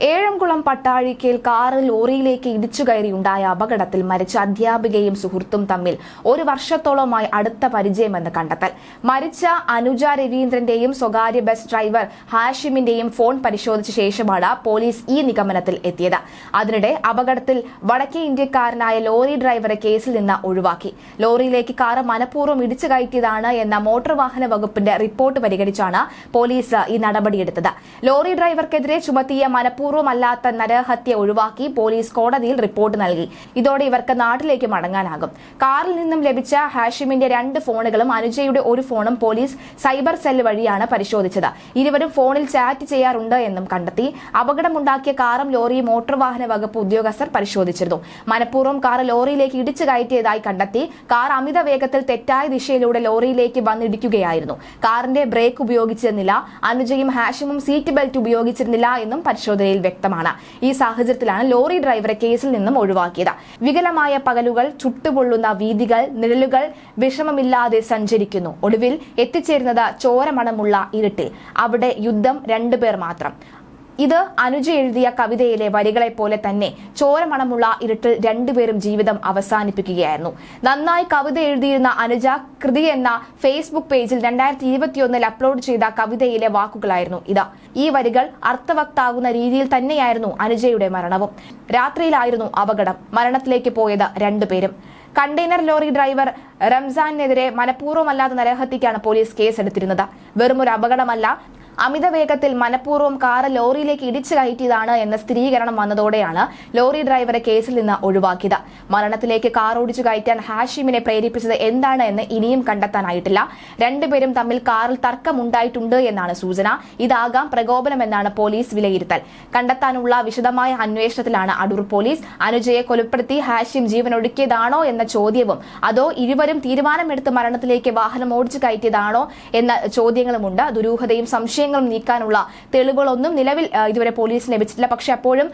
ഏഴംകുളം പട്ടാഴിക്കയിൽ കാറിൽ ലോറിയിലേക്ക് ഇടിച്ചു കയറിയുണ്ടായ അപകടത്തിൽ മരിച്ച അധ്യാപികയും സുഹൃത്തും തമ്മിൽ ഒരു വർഷത്തോളമായി അടുത്ത പരിചയമെന്ന് കണ്ടെത്തൽ. മരിച്ച അനുജ രവീന്ദ്രന്റെയും സ്വകാര്യ ബസ് ഡ്രൈവർ ഹാഷിമിന്റെയും ഫോൺ പരിശോധിച്ച ശേഷമാണ് പോലീസ് ഈ നിഗമനത്തിൽ എത്തിയത്. അതിനിടെ അപകടത്തിൽ വടക്കേ ഇന്ത്യക്കാരനായ ലോറി ഡ്രൈവറെ കേസിൽ നിന്ന് ഒഴിവാക്കി. ലോറിയിലേക്ക് കാറ് മനഃപൂർവം ഇടിച്ചു കയറ്റിയതാണ് എന്ന മോട്ടോർ വാഹന വകുപ്പിന്റെ റിപ്പോർട്ട് പരിഗണിച്ചാണ് പോലീസ് ഈ നടപടിയെടുത്തത്. ലോറി ഡ്രൈവർക്കെതിരെ ചുമത്തിയ മനഃപൂർവമല്ലാത്ത നരഹത്യ ഒഴിവാക്കി പോലീസ് കോടതിയിൽ റിപ്പോർട്ട് നൽകി. ഇതോടെ ഇവർക്ക് നാട്ടിലേക്ക് മടങ്ങാനാകും. കാറിൽ നിന്നും ലഭിച്ച ഹാഷിമിന്റെ രണ്ട് ഫോണുകളും അനുജയുടെ ഒരു ഫോണും പോലീസ് സൈബർ സെൽ വഴിയാണ് പരിശോധിച്ചത്. ഇരുവരും ഫോണിൽ ചാറ്റ് ചെയ്യാറുണ്ട് എന്നും കണ്ടെത്തി. അപകടമുണ്ടാക്കിയ കാറും ലോറിയും മോട്ടോർ വാഹന വകുപ്പ് ഉദ്യോഗസ്ഥർ പരിശോധിച്ചിരുന്നു. മനഃപൂർവം കാർ ലോറിയിലേക്ക് ഇടിച്ചു കയറ്റിയതായി കണ്ടെത്തി. കാർ അമിത വേഗത്തിൽ തെറ്റായ ദിശയിലൂടെ ലോറിയിലേക്ക് വന്നിടിക്കുകയായിരുന്നു. കാറിന്റെ ബ്രേക്ക് ഉപയോഗിച്ചിരുന്നില്ല. അനുജയും ഹാഷിമും സീറ്റ് ബെൽറ്റ് ഉപയോഗിച്ചിരുന്നില്ല എന്നും പരിശോധനയിൽ വ്യക്തമാണ്. ഈ സാഹചര്യത്തിലാണ് ലോറി ഡ്രൈവറെ കേസിൽ നിന്നും ഒഴിവാക്കിയത്. വികലമായ പകലുകൾ ചുട്ടുപൊള്ളുന്ന വീതികൾ നിഴലുകൾ വിഷമമില്ലാതെ സഞ്ചരിക്കുന്നു. ഒടുവിൽ എത്തിച്ചേരുന്നത് ചോരമണമുള്ള ഇരുട്ടിൽ. അവിടെ യുദ്ധം രണ്ടുപേർ മാത്രം. ഇത് അനുജ എഴുതിയ കവിതയിലെ വരികളെ പോലെ തന്നെ ചോരമണമുള്ള ഇരുട്ടിൽ രണ്ടുപേരും ജീവിതം അവസാനിപ്പിക്കുകയായിരുന്നു. നന്നായി കവിത എഴുതിയിരുന്ന അനുജ കൃതി എന്ന ഫേസ്ബുക്ക് പേജിൽ രണ്ടായിരത്തി ഇരുപത്തിയൊന്നിൽ അപ്ലോഡ് ചെയ്ത കവിതയിലെ വാക്കുകളായിരുന്നു ഇത് ഈ വരികൾ അർത്ഥവക്താകുന്ന രീതിയിൽ തന്നെയായിരുന്നു അനുജയുടെ മരണവും. രാത്രിയിലായിരുന്നു അപകടം. മരണത്തിലേക്ക് പോയത് രണ്ടുപേരും കണ്ടെയ്നർ ലോറി ഡ്രൈവർ റംസാനെതിരെ മനഃപൂർവമല്ലാത്ത നരഹത്യക്കാണ് പോലീസ് കേസെടുത്തിരുന്നത്. വെറുമൊരു അപകടമല്ല അമിത വേഗത്തിൽ മനഃപൂർവം കാറ് ലോറിയിലേക്ക് ഇടിച്ചു കയറ്റിയതാണ് എന്ന സ്ഥിരീകരണം വന്നതോടെയാണ് ലോറി ഡ്രൈവറെ കേസിൽ നിന്ന് ഒഴിവാക്കിയത്. മരണത്തിലേക്ക് കാർ ഓടിച്ചു കയറ്റാൻ ഹാഷിമിനെ പ്രേരിപ്പിച്ചത് എന്താണ് എന്ന് ഇനിയും കണ്ടെത്താനായിട്ടില്ല. രണ്ടുപേരും തമ്മിൽ കാറിൽ തർക്കമുണ്ടായിട്ടുണ്ട് എന്നാണ് സൂചന. ഇതാകാം പ്രകോപനമെന്നാണ് പോലീസ് വിലയിരുത്തൽ. കണ്ടെത്താനുള്ള വിശദമായ അന്വേഷണത്തിലാണ് അടൂർ പോലീസ്. അനുജയെ കൊലപ്പെടുത്തി ഹാഷിം ജീവൻ ഒടുക്കിയതാണോ എന്ന ചോദ്യവും അതോ ഇരുവരും തീരുമാനമെടുത്ത് മരണത്തിലേക്ക് വാഹനം ഓടിച്ചു കയറ്റിയതാണോ എന്ന ചോദ്യങ്ങളുമുണ്ട്. ദുരൂഹതയും സംശയങ്ങളും നീക്കാനുള്ള തെളിവുകളൊന്നും നിലവിൽ ഇതുവരെ പോലീസിന് ലഭിച്ചിട്ടില്ല. പക്ഷേ അപ്പോഴും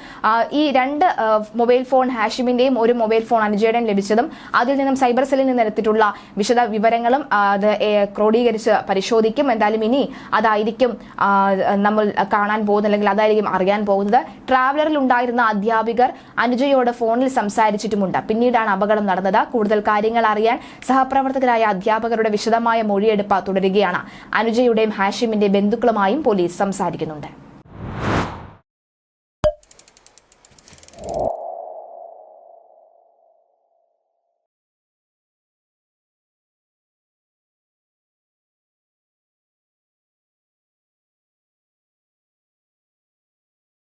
ഈ രണ്ട് മൊബൈൽ ഫോൺ ഹാഷിമിന്റെയും ഒരു മൊബൈൽ ഫോൺ അനുജയുടെയും ലഭിച്ചതും അതിൽ നിന്നും സൈബർ സെല്ലിൽ നിന്ന് എടുത്തിട്ടുള്ള വിശദ വിവരങ്ങളും അത് ക്രോഡീകരിച്ച് പരിശോധിക്കും. എന്തായാലും ഇനി അതായിരിക്കും നമ്മൾ കാണാൻ പോകുന്നത് അല്ലെങ്കിൽ അതായിരിക്കും അറിയാൻ പോകുന്നത്. ട്രാവലറിൽ ഉണ്ടായിരുന്ന അധ്യാപികർ അനുജയോട് ഫോണിൽ സംസാരിച്ചിട്ടുമുണ്ട്. പിന്നീടാണ് അപകടം നടന്നത്. കൂടുതൽ കാര്യങ്ങൾ അറിയാൻ സഹപ്രവർത്തകരായ അധ്യാപകരുടെ വിശദമായ മൊഴിയെടുപ്പ് തുടരുകയാണ്. അനുജയുടെയും ഹാഷിമിന്റെ ബന്ധുക്കളുമായും പോലീസ് സംസാരിക്കുന്നുണ്ട്